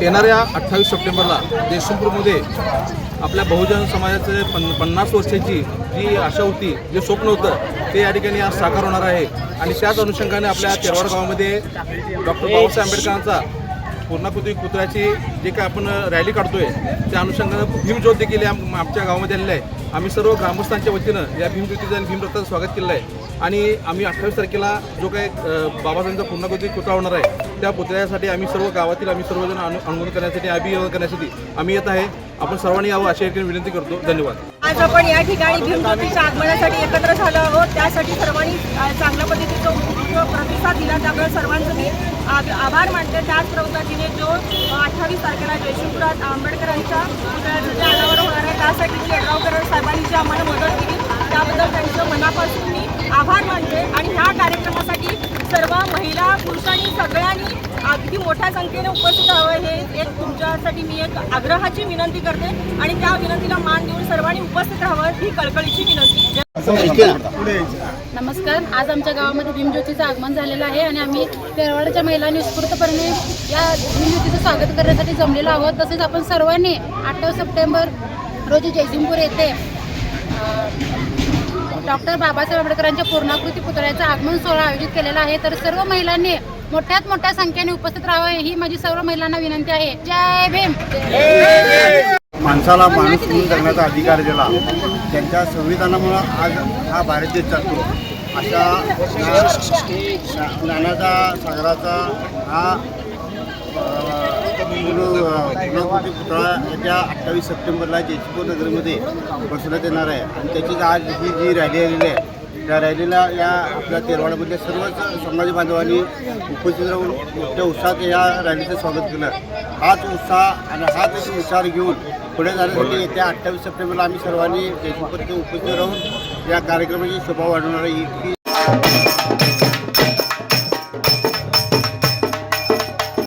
येणाऱ्या अठ्ठावीस सप्टेंबरला देशमपूरमध्ये आपल्या बहुजन समाजाचे पन पन्नास वर्षाची जी आशा होती जे स्वप्न होतं ते या ठिकाणी आज साकार होणार आहे. आणि त्याच अनुषंगाने आपल्या तेरवाड गावामध्ये डॉक्टर बाबासाहेब आंबेडकरांचा पूर्णाकृती कुत्र्याची जे काय आपण रॅली काढतोय त्या अनुषंगानं भीमज्योत देखील या आमच्या गावामध्ये आलेलं आहे. आम्ही सर्व ग्रामस्थांच्या वतीनं या भीमज्योतीचं आणि भीमरथाचं स्वागत केलं आहे. आणि आम्ही अठ्ठावीस तारखेला जो काही बाबासाहेबांचा पूर्णाकृती कुत्रा होणार आहे त्या पुतळ्यासाठी आम्ही सर्व गावातील आम्ही सर्वजण अनु अनुमोदन करण्यासाठी अभिवादन करण्यासाठी आम्ही येत आहे. आपण सर्वांनी यावं अशी एक विनंती करतो. धन्यवाद. आज आपण या ठिकाणी भीमज्योतीच्या आगमनासाठी एकत्र झालो आहोत. त्यासाठी सर्वांनी चांगल्या पद्धतीचा प्रतिसाद दिला त्यामुळे सर्वांचं मी आभार मानते. त्याच प्रवृत्तीने जो अठ्ठावीस तारखेला जयशंकरात आंबेडकरांच्या पुतळ्याचं होणार आहे त्यासाठी मी यड्रावकर साहेबांनी जी आम्हाला मदत केली त्याबद्दल त्यांचं मनापासून मी आभार मानते. आणि ह्या कार्यक्रमासाठी सर्व महिला पुरुषांनी सगळ्यांनी अगदी मोठ्या संख्येने उपस्थित हवं हे एक तुमच्यासाठी मी एक आग्रहाची विनंती करते आणि त्या विनंतीला मान देऊन सर्वांनी उपस्थित राहावं ही कळकळीची विनंती. नमस्कार. आज आमच्या गावामध्ये भीमज्योतीचं आगमन झालेलं आहे आणि आम्ही तेरवाड्याच्या महिलांनी उत्स्फूर्तपणे या भीमज्योतीचं स्वागत करण्यासाठी जमलेलो आहोत. तसेच आपण सर्वांनी अठ्ठावीस सप्टेंबर रोजी जयसिंगपूर येथे डॉक्टर बाबासाहेब आंबेडकरांच्या पूर्णाकृती पुतळ्याचं आगमन सोहळा आयोजित केलेला आहे. तर सर्व महिलांनी मोठ्यात मोठ्या संख्येने उपस्थित राहावं ही माझी सर्व महिलांना विनंती आहे. जय भीम! माणसाला माणूस म्हणून जगण्याचा अधिकार दिला. त्यांच्या संविधानामुळे आज हा भारत देश चालतो. अशा ज्ञानाचा सागराचा हा पुनर्कृती पुतळा येत्या अठ्ठावीस सप्टेंबरला जेजपूर नगरमध्ये बसवण्यात येणार आहे. आणि त्याचीच आज ही जी रॅली आलेली आहे त्या रॅलीला या आपल्या तेरवाड्यामधल्या सर्वच समाज बांधवांनी उपस्थित राहून मोठ्या उत्साहात या रॅलीचं स्वागत केलं. हाच उत्साह आणि हाच विचार घेऊन पुढे जाण्यासाठी येत्या अठ्ठावीस सप्टेंबरला आम्ही सर्वांनी जयपूरमध्ये उपस्थित राहून या कार्यक्रमाची शोभा वाढवणार आहे.